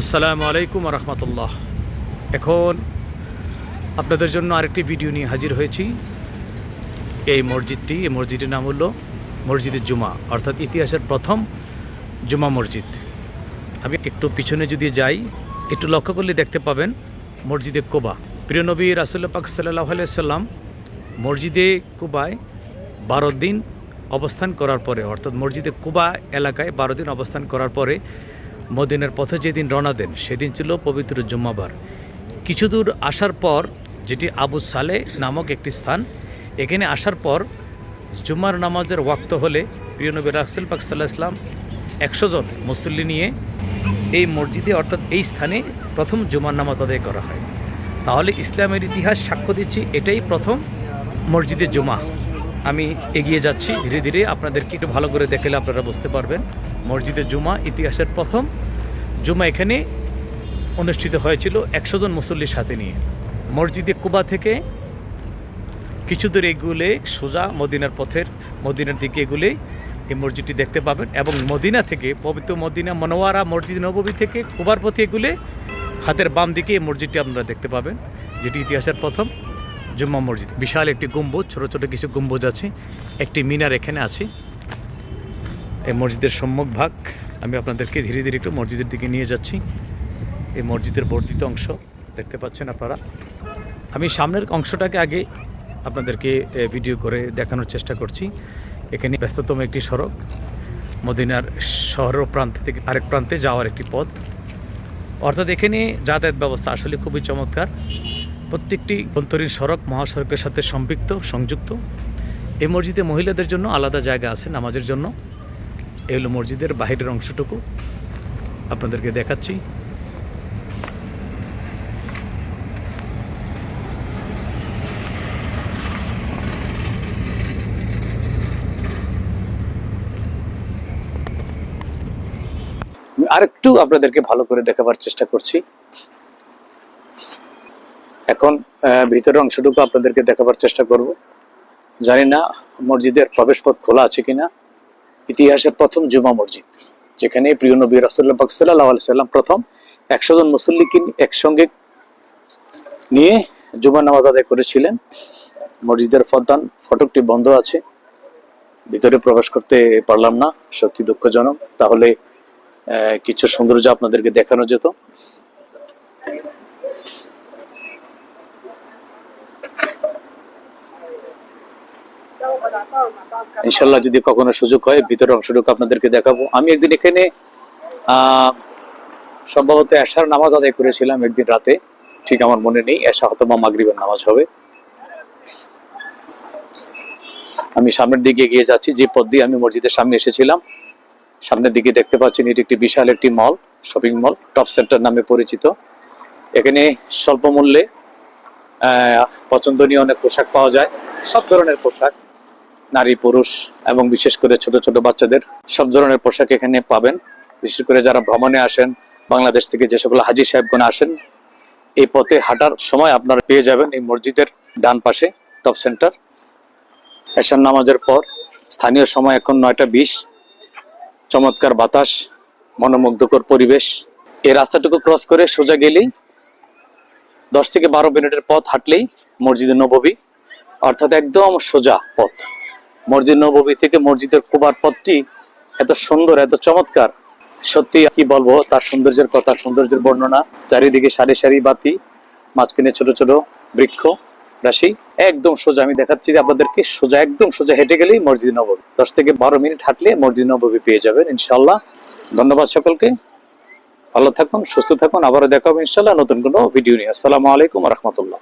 আসসালামু আলাইকুম রহমতুল্লাহ। এখন আপনাদের জন্য আরেকটি ভিডিও নিয়ে হাজির হয়েছি। এই মসজিদটি, এই মসজিদের নাম হলো মসজিদের জুমা, অর্থাৎ ইতিহাসের প্রথম জুমা মসজিদ। আমি একটু পিছনে যদি যাই, একটু লক্ষ্য করলে দেখতে পাবেন মসজিদে কোবা। প্রিয় নবী রাসুল্লাহ পাক সাল্লাহ সাল্লাম মসজিদে কোবায় বারো দিন অবস্থান করার পরে, অর্থাৎ মসজিদে কুবা এলাকায় বারো দিন অবস্থান করার পরে মদিনের পথে যেদিন রওনা দেন, সেদিন ছিল পবিত্র জুম্মাবার। কিছু দূর আসার পর, যেটি আবু সালে নামক একটি স্থান, এখানে আসার পর জুম্মার নামাজের ওয়াক্ত হলে প্রিয় নবী রাসুল পাক ইসলাম একশো জন মুসল্লি নিয়ে এই মসজিদে, অর্থাৎ এই স্থানে প্রথম জুমার নামাজ আদায় করা হয়। তাহলে ইসলামের ইতিহাস সাক্ষ্য দিচ্ছি এটাই প্রথম মসজিদে জুমা আমি এগিয়ে যাচ্ছি ধীরে ধীরে। আপনাদেরকে একটু ভালো করে দেখলে আপনারা বুঝতে পারবেন। মসজিদে জুমা ইতিহাসের প্রথম জুমা এখানে অনুষ্ঠিত হয়েছিল একশো জন মুসল্লির সাথে নিয়ে। মসজিদে কুবা থেকে কিছু দূর এগুলে সোজা মদিনার পথের, মদিনার দিকে এগুলে এই মসজিদটি দেখতে পাবেন এবং মদিনা থেকে, পবিত্র মদিনা মনোয়ারা মসজিদ নববী থেকে কুবার পথে এগুলে হাতের বাম দিকে এই মসজিদটি আপনারা দেখতে পাবেন, যেটি ইতিহাসের প্রথম। জুম্মা মসজিদ। বিশাল একটি গম্বুজ, ছোট ছোট কিছু গম্বুজ আছে। একটি মিনার এখানে আছে। এই মসজিদের সম্মুখ ভাগ, আমি আপনাদেরকে ধীরে ধীরে একটু মসজিদের দিকে নিয়ে যাচ্ছি। এই মসজিদের বর্ধিত অংশ, দেখতে পাচ্ছেন আপনারা। আমি সামনের অংশটাকে আগে আপনাদেরকে ভিডিও করে দেখানোর চেষ্টা করছি। এখানে ব্যস্ততম একটি সড়ক, মদিনার শহর প্রান্ত থেকে আরেক প্রান্তে যাওয়ার একটি পথ। অর্থাৎ এখানে যাতায়াত ব্যবস্থা আসলে খুবই চমৎকার। প্রত্যেকটি অন্তরীণ সড়ক মহাসড়কের সাথে সম্পৃক্ত, সংযুক্ত। এই মসজিদে মহিলাদের জন্য আলাদা জায়গা আছে নামাজের জন্য। এই হলো মসজিদের বাহিরের অংশটুকু। আপনাদেরকে দেখাচ্ছি। আরেকটু আপনাদেরকে ভালো করে দেখাবার চেষ্টা করছি। এখন ভিতরের অংশটুকু আপনাদেরকে দেখাবার চেষ্টা করব। জানি না মসজিদের প্রবেশ পথ খোলা আছে কিনা। ইতিহাসের প্রথম জুমা মসজিদ, যেখানে প্রিয় নবী রাসুল্লাহ সাল্লাহ সাল্লাম প্রথম একশো জন মুসল্লিকে একসঙ্গে নিয়ে জুমা নামাজ আদায় করেছিলেন। মসজিদের ফদান ফটকটি বন্ধ আছে। ভিতরে প্রবেশ করতে পারলাম না, সত্যি দুঃখজনক। তাহলে কিছু সৌন্দর্য আপনাদেরকে দেখানো যেত। ইনশাল্লাহ যদি কখনো সুযোগ হয় ভিতরের অংশটুকু আপনাদেরকে দেখাবো। আমি একদিন এখানে সম্ভবত এশার নামাজ আদায় করেছিলাম একদিন রাতে। ঠিক আমার মনে নেই, এশা হয়তো বা মাগরিবের নামাজ হবে। আমি সামনের দিকে এগিয়ে যাচ্ছি, যে পথ দিয়ে আমি মসজিদের সামনে এসেছিলাম। সামনের দিকে দেখতে পাচ্ছেন, এটি একটি বিশাল একটি mall, shopping mall, top centre নামে পরিচিত। এখানে স্বল্প মূল্যে পছন্দনীয় অনেক পোশাক পাওয়া যায়, সব ধরনের পোশাক। নারী, পুরুষ এবং বিশেষ করে ছোট ছোট বাচ্চাদের সব ধরনের পোশাক এখানে পাবেন। বিশেষ করে যারা ভ্রমণে আসেন, বাংলাদেশ থেকে যে সকল হাজি সাহেবগণ আসেন, এই পথে হাঁটার সময় আপনারা পেয়ে যাবেন এই মসজিদের ডান পাশে, টপ সেন্টার। এশার নামাজের পর, স্থানীয় সময় এখন নয়টা বিশ। চমৎকার বাতাস, মনোমুগ্ধকর পরিবেশ। এই রাস্তাটুকু ক্রস করে সোজা গেলেই দশ থেকে বারো মিনিটের পথ হাঁটলেই মসজিদে নববী অর্থাৎ একদম সোজা পথ। মসজিদ নববী থেকে মসজিদের কুবার পথটি এত সুন্দর, এত চমৎকার। সত্যি কি বলব, তার সৌন্দর্যের কথা, সৌন্দর্যের বর্ণনা, চারিদিকে সারি সারি বাতি, মাঝখানে ছোট ছোট বৃক্ষ, রাশি, একদম সোজা। আমি দেখাচ্ছি যে আপনাদেরকে সোজা, একদম সোজা হেঁটে গেলেই মসজিদ নববী দশ থেকে বারো মিনিট হাঁটলে মসজিদ নববী পেয়ে যাবেন ইনশাল্লাহ ধন্যবাদ সকলকে। ভালো থাকুন, সুস্থ থাকুন। আবারও দেখা হবে ইনশাল্লাহ নতুন কোনো ভিডিও নিয়ে। আসসালামু আলাইকুম রহমতুল্লাহ।